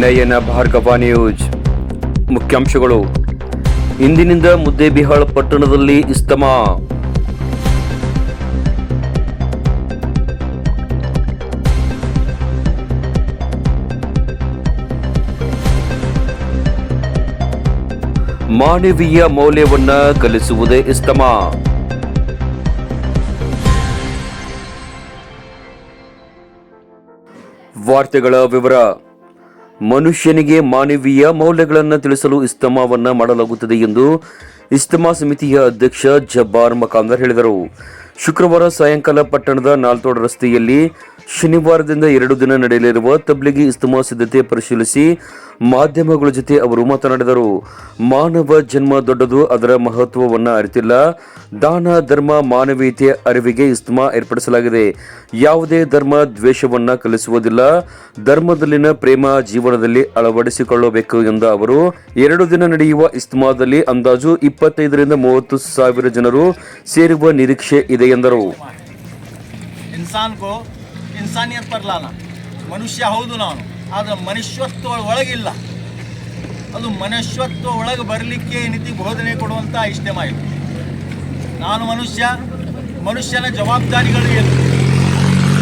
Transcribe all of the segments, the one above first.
ನಯನ Bhargava news. ಮುಖ್ಯಾಂಶಗಳು. ಇಂದಿನಿಂದ ಮುದ್ದೇಬಿಹಾಳ ಪಟ್ಟಣದಲ್ಲಿ ಇಸ್ತಮ. ಮಾನವೀಯ ಮೌಲ್ಯವನ್ನ ಕಲಿಸುವುದೇ ಇಸ್ತಮ. ವಾರ್ತೆಗಳ ವಿವರ. ಮನುಷ್ಯನಿಗೆ ಮಾನವೀಯ ಮೌಲ್ಯಗಳನ್ನು ತಿಳಿಸಲು ಇಸ್ತಮಾವನ್ನ ಮಾಡಲಾಗುತ್ತದೆ ಎಂದು ಇಸ್ತಮಾ ಸಮಿತಿಯ ಅಧ್ಯಕ್ಷ ಜಬ್ಬಾರ್ ಮಕಾಂದರ್ ಹೇಳಿದರು. ಶುಕ್ರವಾರ ಸಾಯಂಕಾಲ ಪಟ್ಟಣದ ನಾಲ್ತೋಡ್ ರಸ್ತೆಯಲ್ಲಿ ಶನಿವಾರದಿಂದ ಎರಡು ದಿನ ನಡೆಯಲಿರುವ ತಬ್ಲಿಗಿ ಇಸ್ತಮಾ ಸಿದ್ಧತೆ ಪರಿಶೀಲಿಸಿ ಮಾಧ್ಯಮಗಳ ಜೊತೆ ಅವರು ಮಾತನಾಡಿದರು. ಮಾನವ ಜನ್ಮ ದೊಡ್ಡದು, ಅದರ ಮಹತ್ವವನ್ನು ಅರಿತಿಲ್ಲ. ದಾನ, ಧರ್ಮ, ಮಾನವೀಯತೆಯ ಅರಿವಿಗೆ ಇಸ್ತಮಾ ಏರ್ಪಡಿಸಲಾಗಿದೆ. ಯಾವುದೇ ಧರ್ಮ ದ್ವೇಷವನ್ನು ಕಲಿಸುವುದಿಲ್ಲ. ಧರ್ಮದಲ್ಲಿನ ಪ್ರೇಮ ಜೀವನದಲ್ಲಿ ಅಳವಡಿಸಿಕೊಳ್ಳಬೇಕು ಎಂದ ಅವರು, ಎರಡು ದಿನ ನಡೆಯುವ ಇಸ್ತಮಾದಲ್ಲಿ ಅಂದಾಜು ಇಪ್ಪತ್ತೈದರಿಂದ ಮೂವತ್ತು ಸಾವಿರ ಜನರು ಸೇರುವ ನಿರೀಕ್ಷೆ ಇದೆ ಎಂದರು. ಇನ್ಸಾನಿಯತ್ ಬರಲ ಮನುಷ್ಯ ಹೌದು ನಾನು, ಆದರೆ ಮನುಷ್ಯತ್ವ ಒಳಗಿಲ್ಲ. ಅದು ಮನುಷ್ಯತ್ವ ಒಳಗೆ ಬರಲಿಕ್ಕೆ ನೀತಿ ಬೋಧನೆ ಕೊಡುವಂಥ ಇಷ್ಟೆ ಇದು. ನಾನು ಮನುಷ್ಯ, ಮನುಷ್ಯನ ಜವಾಬ್ದಾರಿಗಳು ಏನು?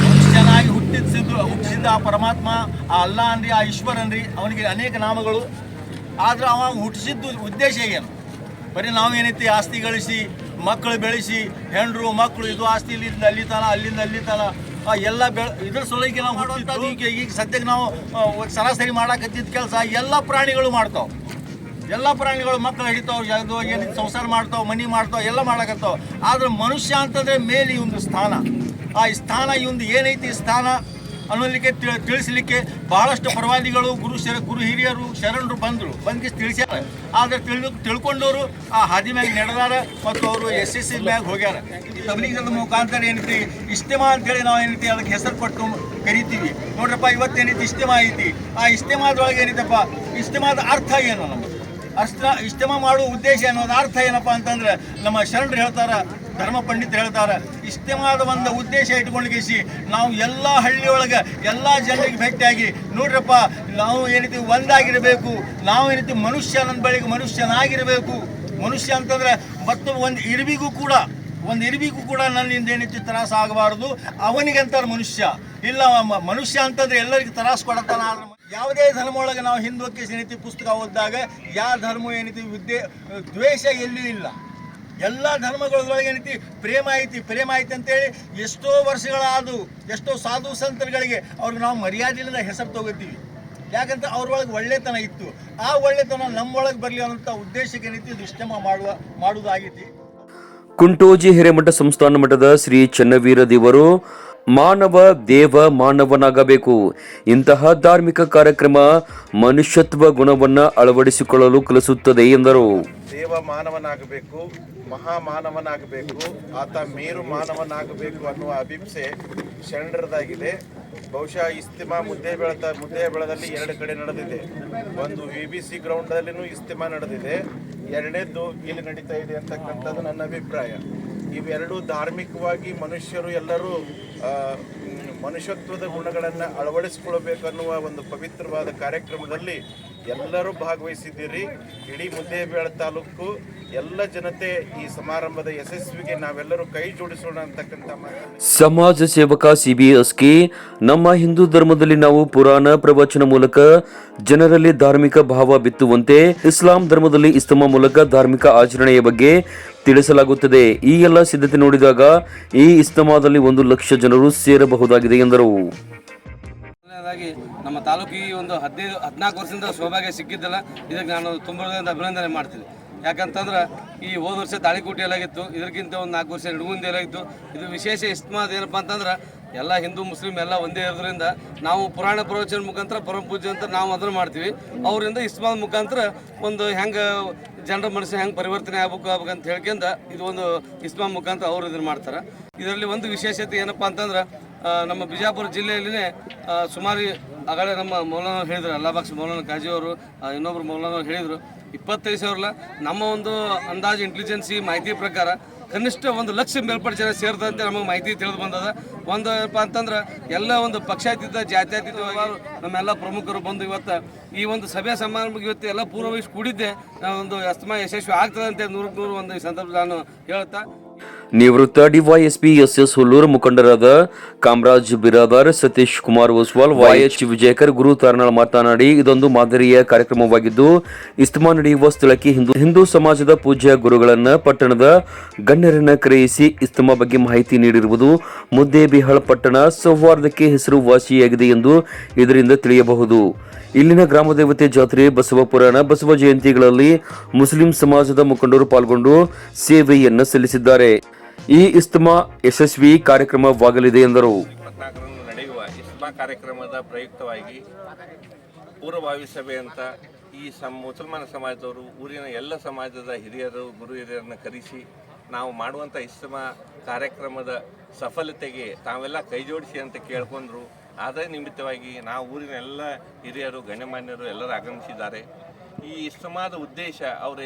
ಮನುಷ್ಯನಾಗಿ ಹುಟ್ಟಿಸಿದ್ದು ಆ ಪರಮಾತ್ಮ, ಆ ಅಲ್ಲ ಅನ್ರಿ ಆ ಈಶ್ವರನ್ರಿ ಅವನಿಗೆ ಅನೇಕ ನಾಮಗಳು. ಆದ್ರೆ ಅವ ಹುಟ್ಟಿಸಿದ್ದು ಉದ್ದೇಶ ಏನು? ಬರೀ ನಾವೇನೈತಿ ಆಸ್ತಿ ಗಳಿಸಿ, ಮಕ್ಕಳು ಬೆಳೆಸಿ, ಹೆಂಡರು, ಮಕ್ಕಳು, ಇದು ಆಸ್ತಿ ಇಲ್ಲಿಂದ, ಅಲ್ಲಿ ತನ, ಅಲ್ಲಿಂದ, ಅಲ್ಲಿ ತನ. ಎಲ್ಲ ಬೆಳ ಇದ್ರ ಸಲುವಾಗಿ ನಾವು ಮಾಡುವಂಥದ್ದು ಈಗ ಈಗ ಸದ್ಯಕ್ಕೆ ನಾವು ಸರಾಸರಿ ಮಾಡಾಕತ್ತಿದ್ದ ಕೆಲಸ ಎಲ್ಲ ಪ್ರಾಣಿಗಳು ಮಾಡ್ತಾವೆ. ಎಲ್ಲ ಪ್ರಾಣಿಗಳು ಮಕ್ಕಳು ಹಿಡಿತಾವ ಯಾವುದು ಏನಿದೆ ಸಂಸಾರ ಮಾಡ್ತಾವ ಮನಿ ಮಾಡ್ತಾವ ಎಲ್ಲ ಮಾಡಕತ್ತಾವ. ಆದ್ರೆ ಮನುಷ್ಯ ಅಂತಂದ್ರೆ ಮೇಲೆ ಈ ಒಂದು ಸ್ಥಾನ. ಆ ಸ್ಥಾನ ಈ ಒಂದು ಏನೈತಿ ಈ ಸ್ಥಾನ? ಅನ್ನೋದಕ್ಕೆ ತಿಳಿಸಲಿಕ್ಕೆ ಬಹಳಷ್ಟು ಪ್ರವಾದಿಗಳು, ಗುರು ಶರ, ಗುರು ಹಿರಿಯರು, ಶರಣರು ಬಂದರು. ಬಂದು ತಿಳಿಸ್ಯಾರ. ಆದರೆ ತಿಳಿದು ತಿಳ್ಕೊಂಡವರು ಆ ಹಾದಿ ಮ್ಯಾಗ ನಡೆದಾರ ಮತ್ತು ಅವರು ಎಸ್ ಎಸ್ ಸಿ ಮ್ಯಾಗ ಹೋಗ್ಯಾರ. ತಬ್ಲೀಗದ ಮುಖಾಂತರ ಏನೈತಿ? ಇಸ್ತೆಮಾ ಅಂತೇಳಿ ನಾವು ಏನೈತಿ? ಅದಕ್ಕೆ ಹೆಸರು ಪಟ್ಟು ಕರಿತೀವಿ. ನೋಡ್ರಪ್ಪ ಇವತ್ತೇನೈತಿ ಇಸ್ತೆಮಾ ಐತಿ. ಆ ಇಸ್ತೆಮಾದೊಳಗೆ ಏನೈತಪ್ಪ? ಇಸ್ತೆಮಾದ ಅರ್ಥ ಏನು ನಮಗೆ ಅಷ್ಟ ಇಷ್ಟಮ ಮಾಡುವ ಉದ್ದೇಶ ಅನ್ನೋದು ಅರ್ಥ ಏನಪ್ಪ ಅಂತಂದ್ರೆ ನಮ್ಮ ಶರಣರು ಹೇಳ್ತಾರ ಧರ್ಮ ಪಂಡಿತರು ಹೇಳ್ತಾರೆ ಇಷ್ಟವಾದ ಒಂದು ಉದ್ದೇಶ ಇಟ್ಕೊಂಡ್ಗಿಸಿ, ನಾವು ಎಲ್ಲ ಹಳ್ಳಿಯೊಳಗೆ ಎಲ್ಲ ಜನರಿಗೆ ಭೇಟಿಯಾಗಿ, ನೋಡ್ರಪ್ಪ, ನಾವು ಏನೈತಿ ಒಂದಾಗಿರಬೇಕು, ನಾವು ಏನೈತಿ ಮನುಷ್ಯ ನನ್ನ ಬಳಿಗೆ ಮನುಷ್ಯನಾಗಿರಬೇಕು. ಮನುಷ್ಯ ಅಂತಂದ್ರೆ ಮತ್ತು ಒಂದು ಇರುವಿಗೂ ಕೂಡ, ಒಂದು ಇರುವಿಗೂ ಕೂಡ ನನ್ನಿಂದ ಏನೈತಿ ತ್ರಾಸ ಆಗಬಾರದು ಅವನಿಗಂತಾರೆ ಮನುಷ್ಯ. ಇಲ್ಲ, ಮನುಷ್ಯ ಅಂತಂದ್ರೆ ಎಲ್ಲರಿಗೂ ತ್ರಾಸ ಕೊಡತ್ತಾನ ಆದ್ರೆ ಯಾವುದೇ ಧರ್ಮ ಒಳಗೆ ನಾವು ಹಿಂದೂಕ್ಕೆ ಏನೈತಿ ಪುಸ್ತಕ ಓದಿದಾಗ ಯಾವ ಧರ್ಮ ಏನೈತಿ ದ್ವೇಷ ಎಲ್ಲೂ ಇಲ್ಲ. ಎಲ್ಲ ಧರ್ಮಗಳೊಳಗೆ ಏನೈತಿ? ಪ್ರೇಮ ಐತಿ ಪ್ರೇಮ ಐತಿ ಅಂತೇಳಿ ಎಷ್ಟೋ ವರ್ಷಗಳಾದವು ಎಷ್ಟೋ ಸಾಧು ಸಂತರುಗಳಿಗೆ ಅವ್ರಿಗೆ ನಾವು ಮರ್ಯಾದೆಯಿಂದ ಹೆಸರು ತಗೋತೀವಿ. ಯಾಕಂತ ಅವ್ರೊಳಗೆ ಒಳ್ಳೆತನ ಇತ್ತು. ಆ ಒಳ್ಳೆತನ ನಮ್ಮೊಳಗೆ ಬರಲಿ ಅನ್ನೋಂಥ ಉದ್ದೇಶಕ್ಕೆ ಏನೈತಿ? ದುಷ್ಟಮ ಮಾಡುವ, ಮಾಡುವುದಾಗೈತಿ. ಕುಂಟೋಜಿ ಹಿರೇಮಠ ಸಂಸ್ಥಾನ ಮಠದ ಶ್ರೀ ಚನ್ನವೀರ ದೇವರು ಮಾನವ ದೇವ ಮಾನವನಾಗಬೇಕು. ಇಂತಹ ಧಾರ್ಮಿಕ ಕಾರ್ಯಕ್ರಮ ಮನುಷ್ಯತ್ವ ಗುಣವನ್ನ ಅಳವಡಿಸಿಕೊಳ್ಳಲು ಕಲಿಸುತ್ತದೆ ಎಂದರು. ದೇವ ಮಾನವನಾಗಬೇಕು, ಮಹಾ ಮಾನವನಾಗಬೇಕು, ಆತ ಮೇರು ಮಾನವನಾಗಬೇಕು ಅನ್ನುವ ಅಭಿಪ್ಸೆ ಶರಣರದಾಗಿದೆ. ಬಹುಶಃ ಇಸ್ತಿಮಾ ಮುದ್ದೆ ಬೆಳತ, ಮುದ್ದೆ ಬೆಳದಲ್ಲಿ ಎರಡು ಕಡೆ ನಡೆದಿದೆ. ಒಂದು ವಿ ಬಿ ಸಿ ಗ್ರೌಂಡಲ್ಲಿನೂ ಇಸ್ತಿಮಾ ನಡೆದಿದೆ. ಎರಡನೇದ್ದು ಇಲ್ಲಿ ನಡೀತಾ ಇದೆ ಅಂತಕ್ಕಂಥದ್ದು ನನ್ನ ಅಭಿಪ್ರಾಯ. ಇವೆರಡು ಧಾರ್ಮಿಕವಾಗಿ ಮನುಷ್ಯರು ಎಲ್ಲರೂ ಮನುಷ್ಯತ್ವದ ಗುಣಗಳನ್ನು ಅಳವಡಿಸಿಕೊಳ್ಬೇಕನ್ನುವ ಒಂದು ಪವಿತ್ರವಾದ ಕಾರ್ಯಕ್ರಮದಲ್ಲಿ ಎಲ್ಲರೂ ಭಾಗವಹಿಸಿದ್ದೀರಿ. ಇಡೀ ಮುದ್ದೇಬೇಳ ತಾಲೂಕು ಎಲ್ಲ ಜನತೆ ಈ ಸಮಾರಂಭದ ಯಶಸ್ವಿಗೆ ನಾವೆಲ್ಲರೂ ಕೈ ಜೋಡಿಸೋಣ ಅಂತಕ್ಕಂಥ ಸಮಾಜ ಸೇವಕ ಸಿಬಿಎಸ್ಕಿ ನಮ್ಮ ಹಿಂದೂ ಧರ್ಮದಲ್ಲಿ ನಾವು ಪುರಾಣ ಪ್ರವಚನ ಮೂಲಕ ಜನರಲ್ಲಿ ಧಾರ್ಮಿಕ ಭಾವ ಬಿತ್ತುವಂತೆ ಇಸ್ಲಾಂ ಧರ್ಮದಲ್ಲಿ ಇಸ್ತಮ ಮೂಲಕ ಧಾರ್ಮಿಕ ಆಚರಣೆಯ ಬಗ್ಗೆ ತಿಳಿಸಲಾಗುತ್ತದೆ. ಈ ಎಲ್ಲ ಸಿದ್ಧತೆ ನೋಡಿದಾಗ ಈ ಇಸ್ತಮಾದಲ್ಲಿ ಒಂದು ಲಕ್ಷ ಜನರು ಸೇರಬಹುದಾಗಿದೆ ಎಂದರು. ಮೊದಲನೇದಾಗಿ ತಾಲೂಕು ಈ ಒಂದು ಹದಿನೈದು, ಹದಿನಾಲ್ಕು ವರ್ಷದಿಂದ ಸೌಭಾಗ್ಯ ಸಿಕ್ಕಿದ್ದಲ್ಲ, ಇದಕ್ಕೆ ನಾನು ತುಂಬ ಅಭಿನಂದನೆ ಮಾಡ್ತೀನಿ. ಯಾಕಂತಂದ್ರೆ ಈ ಹೋದ ವರ್ಷ ತಾಳಿ ಎಲ್ಲಾಗಿತ್ತು ಇದಕ್ಕಿಂತ ಒಂದು ನಾಲ್ಕು ವರ್ಷ ನಡುಗುಂದಿ ಎಲ್ಲಾಗಿತ್ತು ಇದು ವಿಶೇಷ ಇಸ್ಮಾದ್ ಏನಪ್ಪ ಅಂತಂದ್ರೆ, ಎಲ್ಲ ಹಿಂದೂ, ಮುಸ್ಲಿಂ ಎಲ್ಲ ಒಂದೇ ಇರೋದ್ರಿಂದ ನಾವು ಪುರಾಣ ಪ್ರವಚನ ಮುಖಾಂತರ, ಪರಮ ಪೂಜೆ ಅಂತ ನಾವು ಅದನ್ನು ಮಾಡ್ತೀವಿ. ಅವರಿಂದ ಇಸ್ಮಾದ್ ಮುಖಾಂತರ ಒಂದು ಹೆಂಗೆ ಜನರ ಮನಸ್ಸು ಹೆಂಗೆ ಪರಿವರ್ತನೆ ಆಗ್ಬೇಕು ಅಂತ ಹೇಳ್ಕೊಂಡ ಇದು ಒಂದು ಇಸ್ಮಾ ಮುಖಾಂತರ ಅವರು ಇದನ್ನು ಮಾಡ್ತಾರೆ. ಇದರಲ್ಲಿ ಒಂದು ವಿಶೇಷತೆ ಏನಪ್ಪ ಅಂತಂದ್ರೆ ನಮ್ಮ ಬಿಜಾಪುರ ಜಿಲ್ಲೆಯಲ್ಲಿನೇ ಸುಮಾರು ಆಗಲೇ ನಮ್ಮ ಮೌಲಾನ ಹೇಳಿದ್ರು ಅಲ್ಲಾಬಾಕ್ಸ್ ಮೌಲಾನ ಕಾಜಿ ಅವರು ಇನ್ನೊಬ್ರು ಮೌಲಾನ ಹೇಳಿದರು. ಇಪ್ಪತ್ತೈದು ಸಾವಿರಲ್ಲ, ನಮ್ಮ ಒಂದು ಅಂದಾಜು ಇಂಟೆಲಿಜೆನ್ಸಿ ಮಾಹಿತಿ ಪ್ರಕಾರ ಕನಿಷ್ಠ ಒಂದು ಲಕ್ಷ ಮೇಲ್ಪಟ್ಟ ಜನ ಸೇರಿದಂತೆ ನಮಗೆ ಮಾಹಿತಿ ತಿಳಿದು ಬಂದದ. ಒಂದು ಏನಪ್ಪ ಅಂತಂದ್ರೆ, ಎಲ್ಲ ಒಂದು ಪಕ್ಷಾತೀತ ಜಾತ್ಯತೀತವಾಗಿ ನಮ್ಮೆಲ್ಲ ಪ್ರಮುಖರು ಬಂದು ಇವತ್ತು ಈ ಒಂದು ಸಭೆ ಸಮಾರಂಭಕ್ಕೆ ಇವತ್ತು ಎಲ್ಲ ಪೂರ್ವವಹಿಸಿ ಕೂಡಿದ್ದೆ. ಒಂದು ಅಸ್ತಮ ಯಶಸ್ವಿ ಆಗ್ತದಂತೆ ಅಂತ ನೂರಕ್ಕೆ ನೂರು ಒಂದು ಈ ಸಂದರ್ಭ ನಾನು ಹೇಳ್ತಾ ನಿವೃತ್ತ ಡಿವೈಎಸ್ಪಿ ಎಸ್ ಎಸ್ ಹುಲ್ಲೂರು ಮುಖಂಡರಾದ ಕಾಮರಾಜ್ ಬಿರಾದಾರ್, ಸತೀಶ್ ಕುಮಾರ್ ಓಸ್ವಾಲ್ ವೈಎಚ್ ವಿಜಯಕರ್ ಗುರು ತಾರನಾಳ್ ಮಾತನಾಡಿ, ಇದೊಂದು ಮಾದರಿಯ ಕಾರ್ಯಕ್ರಮವಾಗಿದ್ದು ಇಸ್ತಮಾ ನಡೆಯುವ ಸ್ಥಳಕ್ಕೆ ಹಿಂದೂ ಹಿಂದೂ ಸಮಾಜದ ಪೂಜ್ಯ ಗುರುಗಳನ್ನು ಪಟ್ಟಣದ ಗಣ್ಯರನ್ನ ಕರೆಯಿಸಿ ಇಸ್ತಮಾ ಬಗ್ಗೆ ಮಾಹಿತಿ ನೀಡಿರುವುದು ಮುದ್ದೇಬಿಹಾಳ್ ಪಟ್ಟಣ ಸೌಹಾರ್ದಕ್ಕೆ ಹೆಸರುವಾಸಿಯಾಗಿದೆ ಎಂದು ಇದರಿಂದ ತಿಳಿಯಬಹುದು. ಇಲ್ಲಿನ ಗ್ರಾಮ ದೇವತೆ ಜಾತ್ರೆ ಬಸವ ಪುರಾಣ, ಬಸವ ಜಯಂತಿಗಳಲ್ಲಿ ಮುಸ್ಲಿಂ ಸಮಾಜದ ಮುಖಂಡರು ಪಾಲ್ಗೊಂಡು ಸೇವೆಯನ್ನು ಸಲ್ಲಿಸಿದ್ದಾರೆ. ಈ ಇಸ್ತಮಾ ಯಶಸ್ವಿ ಕಾರ್ಯಕ್ರಮವಾಗಲಿದೆ ಎಂದರು. ನಡೆಯುವ ಇಸ್ತಮಾ ಕಾರ್ಯಕ್ರಮದ ಪ್ರಯುಕ್ತವಾಗಿ ಪೂರ್ವಭಾವಿ ಸಭೆ ಅಂತ ಈ ಸಮ್, ಮುಸಲ್ಮಾನ ಸಮಾಜದವರು, ಊರಿನ ಎಲ್ಲ ಸಮಾಜದ ಹಿರಿಯರು, ಗುರು ಹಿರಿಯರನ್ನು ಕರೆಸಿ ನಾವು ಮಾಡುವಂಥ ಇಸ್ತಮಾ ಕಾರ್ಯಕ್ರಮದ ಸಫಲತೆಗೆ ತಾವೆಲ್ಲ ಕೈಜೋಡಿಸಿ ಅಂತ ಕೇಳ್ಕೊಂಡ್ರು. ಅದೇ ನಿಮಿತ್ತವಾಗಿ ನಾವು ಊರಿನ ಎಲ್ಲ ಹಿರಿಯರು, ಗಣ್ಯಮಾನ್ಯರು ಎಲ್ಲರೂ ಆಗಮಿಸಿದ್ದಾರೆ. ಈ ಇಸ್ತಮಾದ ಉದ್ದೇಶ ಅವರು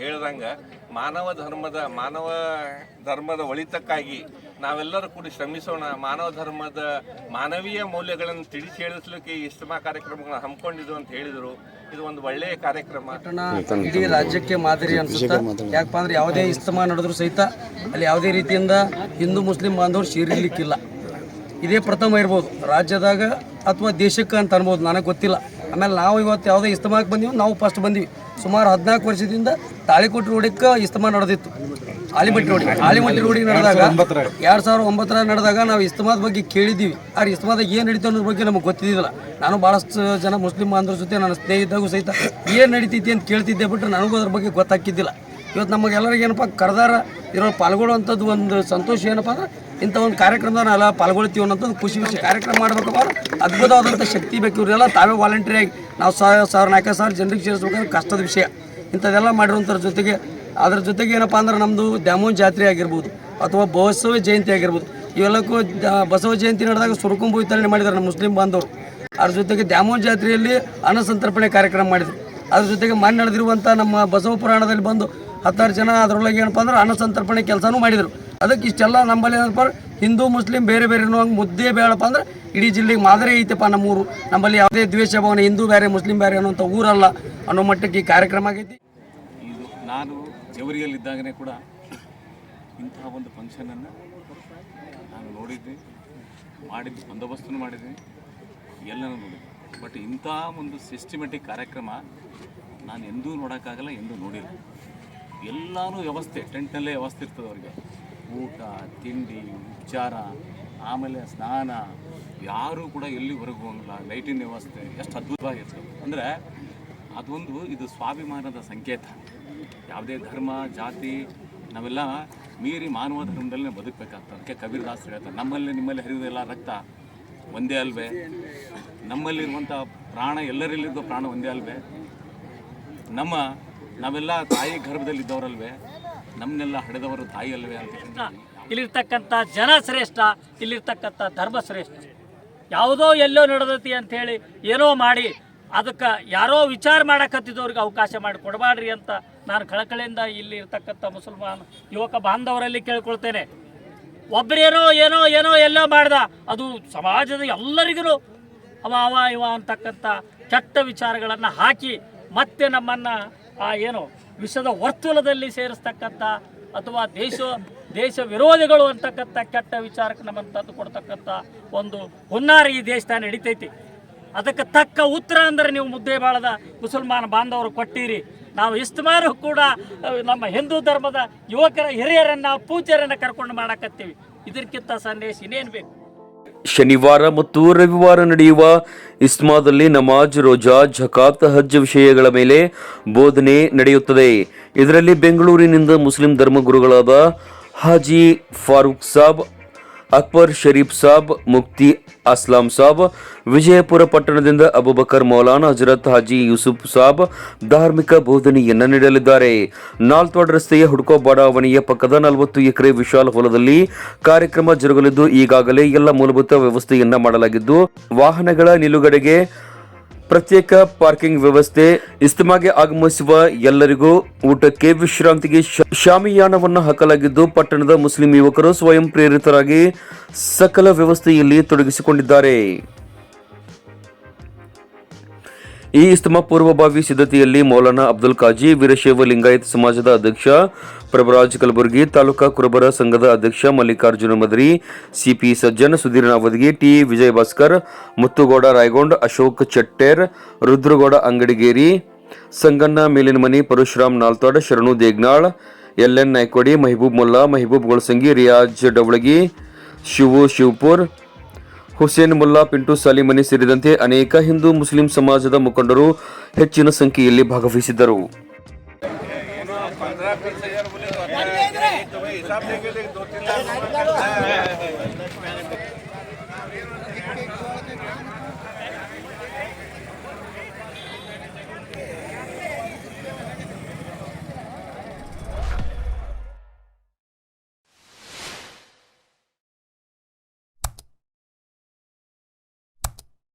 ಹೇಳ್ದಂಗೆ ಮಾನವ ಧರ್ಮದ ಮಾನವ ಧರ್ಮದ ಒಳಿತಕ್ಕಾಗಿ ನಾವೆಲ್ಲರೂ ಕೂಡಿ ಶ್ರಮಿಸೋಣ. ಮಾನವ ಧರ್ಮದ ಮಾನವೀಯ ಮೌಲ್ಯಗಳನ್ನು ತಿಳಿಸಿ ಹೇಳಿಸ್ಲಿಕ್ಕೆ ಈ ಇಸ್ತಮಾ ಕಾರ್ಯಕ್ರಮಗಳನ್ನ ಹಮ್ಮಿಕೊಂಡಿದ್ರು ಅಂತ ಹೇಳಿದರು. ಇದು ಒಂದು ಒಳ್ಳೆಯ ಕಾರ್ಯಕ್ರಮ. ಇಡೀ ರಾಜ್ಯಕ್ಕೆ ಮಾದರಿ ಅನ್ಸುತ್ತೆ? ಯಾಕಪ್ಪ ಅಂದ್ರೆ ಯಾವುದೇ ಇಸ್ತಮಾ ನಡೆದ್ರು ಸಹಿತ ಅಲ್ಲಿ ಯಾವುದೇ ರೀತಿಯಿಂದ ಹಿಂದೂ ಮುಸ್ಲಿಂ ಬಾಂಧವರು ಸೇರಿರ್ಲಿಕ್ಕಿಲ್ಲ. ಇದೇ ಪ್ರಥಮ ಇರ್ಬೋದು. ರಾಜ್ಯದಾಗ ಅಥವಾ ದೇಶಕ್ಕೆ ಅಂತ ಅನ್ಬೋದು. ನನಗೆ ಗೊತ್ತಿಲ್ಲ. ಆಮೇಲೆ ನಾವು ಇವತ್ತು ಯಾವುದೇ ಇಸ್ತಮಾಕ್ಕೆ ಬಂದೀವಿ, ನಾವು ಫಸ್ಟ್ ಬಂದೀವಿ. ಸುಮಾರು ಹದಿನಾಲ್ಕು ವರ್ಷದಿಂದ ತಾಳಿಕೋಟೆ ರೋಡಿಗೆ ಇಸ್ತಮಾ ನಡೆದಿತ್ತು. ಆಲಿಮಟ್ಟಿ ರೋಡಿ ಆಲಿಮಟ್ಟಿ ರೋಡಿಗೆ ನಡೆದಾಗ ಎರಡು ಸಾವಿರದ ಒಂಬತ್ತರ ನಡೆದಾಗ ನಾವು ಇಸ್ತಮಾದ ಬಗ್ಗೆ ಕೇಳಿದ್ದೀವಿ. ಆದ್ರೆ ಇಸ್ತಮಾದಾಗ ಏನು ನಡೀತು ಅನ್ನೋದ್ರ ಬಗ್ಗೆ ನಮಗೆ ಗೊತ್ತಿದ್ದಿಲ್ಲ ನಾನು ಭಾಳಷ್ಟು ಜನ ಮುಸ್ಲಿಂ ಬಾಂಧವ್ರ ಜೊತೆ ನನ್ನ ಸ್ನೇಹಿತಾಗೂ ಸಹಿತ ಏನು ನಡೀತೈತಿ ಅಂತ ಕೇಳ್ತಿದ್ದೆ ಬಿಟ್ಟರೆ ನನಗೂ ಅದ್ರ ಬಗ್ಗೆ ಗೊತ್ತಾಗ್ತಿದ್ದಿಲ್ಲ. ಇವತ್ತು ನಮಗೆಲ್ಲರಿಗೆ ಏನಪ್ಪ, ಕರೆದಾರ ಇರೋ ಪಾಲ್ಗೊಳ್ಳುವಂಥದ್ದು ಒಂದು ಸಂತೋಷ ಏನಪ್ಪ ಅಂದ್ರೆ ಇಂಥ ಒಂದು ಕಾರ್ಯಕ್ರಮದಾಗ ನಾವೆಲ್ಲ ಪಾಲ್ಗೊಳ್ತೀವಿ ಅನ್ನೋದು ಖುಷಿ ವಿಷಯ. ಕಾರ್ಯಕ್ರಮ ಮಾಡ್ಬೇಕಪ್ಪ ಅದ್ಭುತವಾದಂಥ ಶಕ್ತಿ ಬೇಕು ಇವರೆಲ್ಲ ತಾವೇ ವಾಲಂಟಿಯಾಗಿ ನಾವು ಸಾವಿರ ಸಾವಿರ ನಾಲ್ಕು ಸಾವಿರ ಜನರಿಗೆ ಸೇರಿಸ್ಬೇಕಂದ್ರೆ ಕಷ್ಟದ ವಿಷಯ. ಇಂಥದ್ದೆಲ್ಲ ಮಾಡಿರುವಂಥರ ಜೊತೆಗೆ, ಅದ್ರ ಜೊತೆಗೆ ಏನಪ್ಪ ಅಂದ್ರೆ ನಮ್ಮದು ದ್ಯಾಮೋನ್ ಜಾತ್ರೆ ಆಗಿರ್ಬೋದು ಅಥವಾ ಬಸವ ಜಯಂತಿ ಆಗಿರ್ಬೋದು. ಇವೆಲ್ಲಕ್ಕೂ ಬಸವ ಜಯಂತಿ ನಡೆದಾಗ ಸುರುಕುಂಬು ವಿತರಣೆ ಮಾಡಿದ್ದಾರೆ ನಮ್ಮ ಮುಸ್ಲಿಂ ಬಾಂಧವರು. ಅದ್ರ ಜೊತೆಗೆ ದ್ಯಾಮೋನ್ ಜಾತ್ರೆಯಲ್ಲಿ ಅನ್ನಸಂತರ್ಪಣೆ ಕಾರ್ಯಕ್ರಮ ಮಾಡಿದ್ರು. ಅದ್ರ ಜೊತೆಗೆ ಮೊನ್ನೆ ನಡೆದಿರುವಂಥ ನಮ್ಮ ಬಸವ ಪುರಾಣದಲ್ಲಿ ಬಂದು ಹತ್ತಾರು ಜನ ಅದರೊಳಗೆ ಏನಪ್ಪ ಅಂದ್ರೆ ಅನ್ನಸಂತರ್ಪಣೆ ಕೆಲಸನೂ ಮಾಡಿದರು. ಅದಕ್ಕೆ ಇಷ್ಟೆಲ್ಲ ನಂಬಲ್ಲಿ ಏನಪ್ಪ ಹಿಂದೂ, ಮುಸ್ಲಿಂ ಬೇರೆ ಬೇರೆ ಹಂಗೆ ಮುದ್ದೆ ಬೇಡಪ್ಪ ಅಂದ್ರೆ ಇಡೀ ಜಿಲ್ಲೆಗೆ ಮಾದರಿ ಐತೆಪ್ಪ ನಮ್ಮೂರು. ನಮ್ಮಲ್ಲಿ ಯಾವುದೇ ದ್ವೇಷ ಭಾವನೆ, ಹಿಂದೂ ಬೇರೆ, ಮುಸ್ಲಿಂ ಬೇರೆ ಅನ್ನೋಂಥ ಊರಲ್ಲ ಅನ್ನೋ ಮಟ್ಟಕ್ಕೆ ಈ ಕಾರ್ಯಕ್ರಮ ಆಗೈತಿ. ಇದು ನಾನು ಜವರಿಯಲ್ಲಿದ್ದಾಗನೇ ಕೂಡ ಇಂತಹ ಒಂದು ಫಂಕ್ಷನನ್ನು ನಾನು ನೋಡಿದ್ವಿ ಮಾಡಿದ್ದು ಬಂದೋಬಸ್ತನ್ನು ಮಾಡಿದ್ವಿ, ಎಲ್ಲನೂ ನೋಡಿದ್ವಿ. ಬಟ್ ಇಂಥ ಒಂದು ಸಿಸ್ಟಮೆಟಿಕ್ ಕಾರ್ಯಕ್ರಮ ನಾನು ಎಂದೂ ನೋಡೋಕ್ಕಾಗಲ್ಲ, ಎಂದೂ ನೋಡಿಲ್ಲ. ಎಲ್ಲನೂ ವ್ಯವಸ್ಥೆ ಟೆಂಟ್ನಲ್ಲೇ ವ್ಯವಸ್ಥೆ ಇರ್ತದೆ ಅವರಿಗೆ. ಊಟ, ತಿಂಡಿ ಉಪಚಾರ ಆಮೇಲೆ ಸ್ನಾನ, ಯಾರೂ ಕೂಡ ಎಲ್ಲಿ ಹೊರಗೆ ಹೋಗಲ್ಲ, ಲೈಟಿನ ವ್ಯವಸ್ಥೆ, ಎಷ್ಟು ಅದ್ಭುತವಾಗಿತ್ತು ಅಂದರೆ ಅದೊಂದು ಇದು ಸ್ವಾಭಿಮಾನದ ಸಂಕೇತ. ಯಾವುದೇ ಧರ್ಮ, ಜಾತಿ, ನಾವೆಲ್ಲ ಮೀರಿ ಮಾನವ ಧರ್ಮದಲ್ಲೇ ಬದುಕಬೇಕಾಗ್ತದೆ. ಅದಕ್ಕೆ ಕಬೀರದಾಸ್ ಹೇಳ್ತಾರೆ ನಮ್ಮಲ್ಲಿ ನಿಮ್ಮಲ್ಲಿ ಹರಿಯುವುದೆಲ್ಲ ರಕ್ತ, ಒಂದೇ ಅಲ್ವೇ? ನಮ್ಮಲ್ಲಿರುವಂಥ ಪ್ರಾಣ ಎಲ್ಲರಲ್ಲಿದ್ದ ಪ್ರಾಣ ಒಂದೇ ಅಲ್ವೇ? ನಮ್ಮ, ನಾವೆಲ್ಲ ತಾಯಿ ಗರ್ಭದಲ್ಲಿದ್ದವರಲ್ವೇ? ನಮ್ಮನ್ನೆಲ್ಲ ಹಡೆದವರು ತಾಯಿ ಅಲ್ವೇ ಅಂತ ಹೇಳಿ ಇಲ್ಲಿರ್ತಕ್ಕಂಥ ಜನ ಶ್ರೇಷ್ಠ ಇಲ್ಲಿರ್ತಕ್ಕಂಥ ಧರ್ಮ ಶ್ರೇಷ್ಠ. ಯಾವುದೋ ಎಲ್ಲೋ ನಡೆದತಿ ಅಂಥೇಳಿ ಏನೋ ಮಾಡಿ ಅದಕ್ಕೆ ಯಾರೋ ವಿಚಾರ ಮಾಡಕತ್ತಿದ್ದವ್ರಿಗೆ ಅವಕಾಶ ಮಾಡಿ ಕೊಡಬಾಡ್ರಿ ಅಂತ ನಾನು ಕಳಕಳಿಯಿಂದ ಇಲ್ಲಿ ಇರ್ತಕ್ಕಂಥ ಮುಸಲ್ಮಾನ್ ಯುವಕ ಬಾಂಧವರಲ್ಲಿ ಕೇಳ್ಕೊಳ್ತೇನೆ. ಒಬ್ಬರೇನೋ ಏನೋ ಏನೋ ಎಲ್ಲೋ ಮಾಡ್ದ ಅದು ಸಮಾಜದ ಎಲ್ಲರಿಗೂ ಅವ ಅವ ಇವ ಅಂತಕ್ಕಂಥ ಕೆಟ್ಟ ವಿಚಾರಗಳನ್ನು ಹಾಕಿ ಮತ್ತೆ ನಮ್ಮನ್ನು ಆ ಏನು ವಿಷದ ವರ್ತುಲದಲ್ಲಿ ಸೇರಿಸ್ತಕ್ಕಂಥ ಅಥವಾ ದೇಶ ದೇಶ ವಿರೋಧಿಗಳು ಅಂತಕ್ಕಂಥ ಕೆಟ್ಟ ವಿಚಾರಕ್ಕೆ ನಮ್ಮನ್ನು ತಂದು ಕೊಡ್ತಕ್ಕಂಥ ಒಂದು ಹುನ್ನಾರ ಈ ದೇಶದ ನಡೀತೈತಿ. ಅದಕ್ಕೆ ತಕ್ಕ ಉತ್ತರ ಅಂದರೆ ನೀವು ಮುದ್ದೆ ಬಾಳದ ಮುಸಲ್ಮಾನ ಬಾಂಧವರು ಕೊಟ್ಟಿರಿ. ನಾವು ಇಸ್ತಮಾರು ಕೂಡ ನಮ್ಮ ಹಿಂದೂ ಧರ್ಮದ ಯುವಕರ ಹಿರಿಯರನ್ನ ಪೂಜ್ಯರನ್ನು ಕರ್ಕೊಂಡು ಮಾಡಕತ್ತೀವಿ. ಇದಕ್ಕಿಂತ ಸಂದೇಶ ಇನ್ನೇನು ಬೇಕು? ಶನಿವಾರ ಮತ್ತು ರವಿವಾರ ನಡೆಯುವ ಇಸ್ಮಾದಲ್ಲಿ ನಮಾಜ್, ರೋಜಾ, ಜಕಾತ್, ಹಜ್ ವಿಷಯಗಳ ಮೇಲೆ ಬೋಧನೆ ನಡೆಯುತ್ತದೆ. ಇದರಲ್ಲಿ ಬೆಂಗಳೂರಿನಿಂದ ಮುಸ್ಲಿಂ ಧರ್ಮಗುರುಗಳಾದ ಹಾಜಿ ಫಾರೂಕ್ ಸಾಬ್ ಅಕ್ಬರ್ ಶರೀಫ್ ಸಾಬ್ ಮುಕ್ತಿ ಅಸ್ಲಾಂ ಸಾಬ್, ವಿಜಯಪುರ ಪಟ್ಟಣದಿಂದ ಅಬುಬಕರ್ ಮೌಲಾನ ಹಜರತ್ ಹಾಜಿ ಯೂಸುಫ್ ಸಾಬ್ ಧಾರ್ಮಿಕ ಬೋಧನೆಯನ್ನು ನೀಡಲಿದ್ದಾರೆ. ನಾಲ್ತ್ವಾಡ್ ರಸ್ತೆಯ ಹುಡ್ಕೋ ಬಡಾವಣೆಯ ಪಕ್ಕದ ನಲವತ್ತು ಎಕರೆ ವಿಶಾಲ ಹೊಲದಲ್ಲಿ ಕಾರ್ಯಕ್ರಮ ಜರುಗಲಿದ್ದು ಈಗಾಗಲೇ ಎಲ್ಲ ಮೂಲಭೂತ ವ್ಯವಸ್ಥೆಯನ್ನ ಮಾಡಲಾಗಿದ್ದು, ವಾಹನಗಳ ನಿಲುಗಡೆಗೆ ಪ್ರತ್ಯೇಕ ಪಾರ್ಕಿಂಗ್ ವ್ಯವಸ್ಥೆ ಇಸ್ತಮಾಗೆ ಆಗಮಿಸುವ ಎಲ್ಲರಿಗೂ ಊಟಕ್ಕೆ ವಿಶ್ರಾಂತಿಗೆ ಶಾಮಿಯಾನವನ್ನು ಹಾಕಲಾಗಿದ್ದು ಪಟ್ಟಣದ ಮುಸ್ಲಿಂ ಯುವಕರು ಸ್ವಯಂ ಪ್ರೇರಿತರಾಗಿ ಸಕಲ ವ್ಯವಸ್ಥೆಯಲ್ಲಿ ತೊಡಗಿಸಿಕೊಂಡಿದ್ದಾರೆ. ಈ ಇಸ್ತಮ ಪೂರ್ವಭಾವಿ ಸಿದ್ಧತೆಯಲ್ಲಿ ಮೌಲಾನಾ ಅಬ್ದುಲ್ ಕಾಜಿ ವೀರಶೈವ ಲಿಂಗಾಯತ್ ಸಮಾಜದ ಅಧ್ಯಕ್ಷ ಪ್ರಭರಾಜ್ ಕಲಬುರ್ಗಿ, ತಾಲೂಕಾ ಕುರುಬರ ಸಂಘದ ಅಧ್ಯಕ್ಷ Mallikarjuna Madari, CP Sajjan, Sudhir Navadagi, T Vijay Bhaskar Muttugowda Rayagond, Ashok Chatter, Rudragowda Angadigeri, Sanganna Melinamani, Parashuram Naltad, Sharanu Degnal, L N Naikodi, Mehboob Mulla, Mehboob Golasangi, Riyaz Davalagi, Shivu Shivapur Hussain Mulla Pintu Salimani ಸೇರಿದಂತೆ ಅನೇಕ Hindu Muslim ಸಮಾಜದ ಮುಖಂಡರು ಹೆಚ್ಚಿನ ಸಂಖ್ಯೆಯಲ್ಲಿ ಭಾಗವಹಿಸಿದ್ದರು.